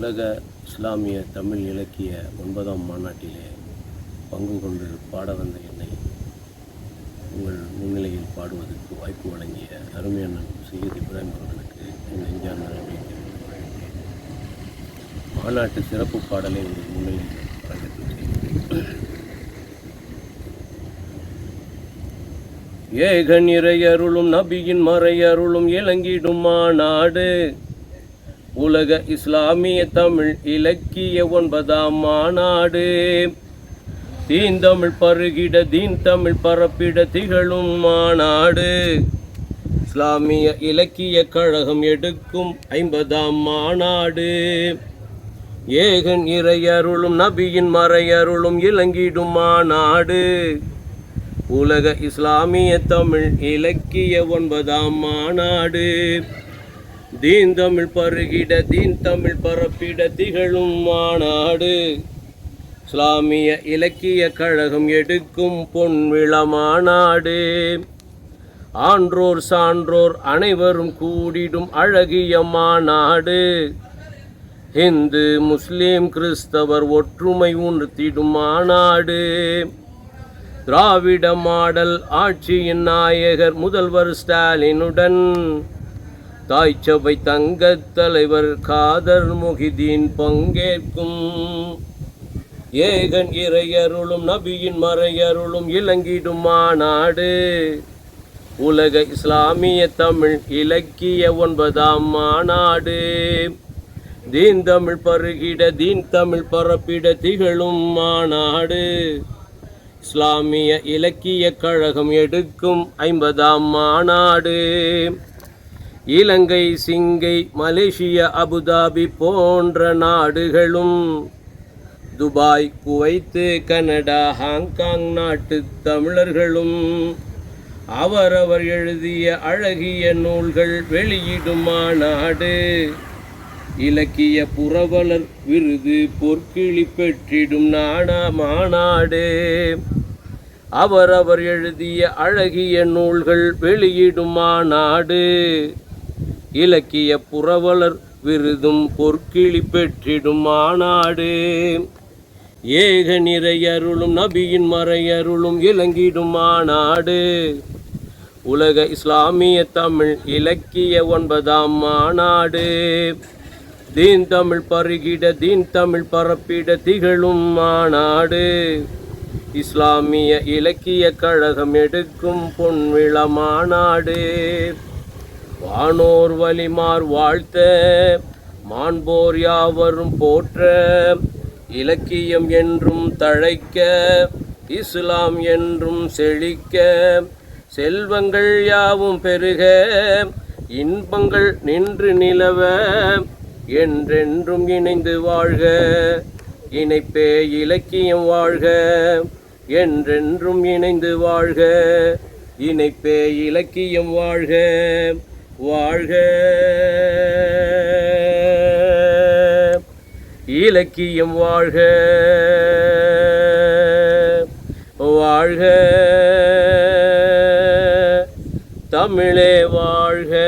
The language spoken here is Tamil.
உலக இஸ்லாமிய தமிழ் இலக்கிய ஒன்பதாம் மாநாட்டிலே பங்கு கொண்டு பாட வந்த என்னை உங்கள் முன்னிலையில் பாடுவதற்கு வாய்ப்பு வழங்கிய அருமையண்ணன் சையத் இப்ராஹிம் அவர்களுக்கு என் நெஞ்சார்ந்த நன்றியை தெரிவித்துக் மாநாட்டு சிறப்பு பாடலை உங்கள் முன்னிலையில் வழங்கத்தில் செய்கிறேன் ஏகன் இறையருளும் நபியின் மறையருளும் இலங்கிடும் மாநாடு. உலக இஸ்லாமிய தமிழ் இலக்கிய ஒன்பதாம் மாநாடு. தீந்தமிழ் பருகிட தீன் தமிழ் பரப்பிட திகழும் மாநாடு. இஸ்லாமிய இலக்கிய கழகம் எடுக்கும் ஐம்பதாம் மாநாடு. ஏகன் இறையருளும் நபியின் மறையருளும் இலங்கிடும் மாநாடு. உலக இஸ்லாமிய தமிழ் இலக்கிய ஒன்பதாம் மாநாடு. தீன் தமிழ் பருகிட தீன் தமிழ் பரப்பிட திகழும் மாநாடு. இஸ்லாமிய இலக்கிய கழகம் எடுக்கும் பொன்விள மாநாடு. ஆன்றோர் சான்றோர் அனைவரும் கூடிடும் அழகிய மாநாடு. இந்து முஸ்லீம் கிறிஸ்தவர் ஒற்றுமை உணர்த்திடும் மாநாடு. திராவிட மாடல் ஆட்சியின் நாயகர் முதல்வர் ஸ்டாலினுடன் தாய்ச்சபை தங்கத் தலைவர் காதர் முகிதீன் பங்கேற்கும். ஏகன் இறையருளும் நபியின் மறையருளும் இலங்கிடும் மாநாடு. உலக இஸ்லாமிய தமிழ் இலக்கிய ஒன்பதாம் மாநாடு. தீன் தமிழ் பருகிட தீன் தமிழ் பரப்பிட திகழும் மாநாடு. இஸ்லாமிய இலக்கிய கழகம் எடுக்கும் ஐம்பதாம் மாநாடு. இலங்கை சிங்கை மலேசியா அபுதாபி போன்ற நாடுகளும் துபாய் குவைத்து கனடா ஹாங்காங் நாட்டு தமிழர்களும் அவரவர் எழுதிய அழகிய நூல்கள் வெளியிடும் மாநாடு. இலக்கிய புரவலர் விருது பொற்கிழி பெற்றிடும் நாடா மாநாடு. அவரவர் எழுதிய அழகிய நூல்கள் வெளியிடும் மாநாடு. இலக்கிய புரவலர் விருதும் பொற்கிளி பெற்றிடும் மாநாடு ஏக நிறையருளும் நபியின் மறையருளும் இலங்கிடும் மாநாடு உலக இஸ்லாமிய தமிழ் இலக்கிய ஒன்பதாம் மாநாடு தீன் தமிழ் பருகிட தீன் தமிழ் பரப்பிட திகழும் மாநாடு இஸ்லாமிய இலக்கிய கழகம் எடுக்கும் பொன்விழ மாநாடு வானோர் வலிமார் வாழ்த்த மாண்போர் யாவரும் போற்ற இலக்கியம் என்றும் தழைக்க இஸ்லாம் என்றும் செழிக்க செல்வங்கள் யாவும் பெருக இன்பங்கள் நின்று நிலவ என்றென்றும் இணைந்து வாழ்க இணைப்பே இலக்கியம் வாழ்க என்றென்றும் இணைந்து வாழ்க இணைப்பே இலக்கியம் வாழ்க. வாழ்க. இலக்கியம் வாழ்க. வாழ்க. தமிழே வாழ்க.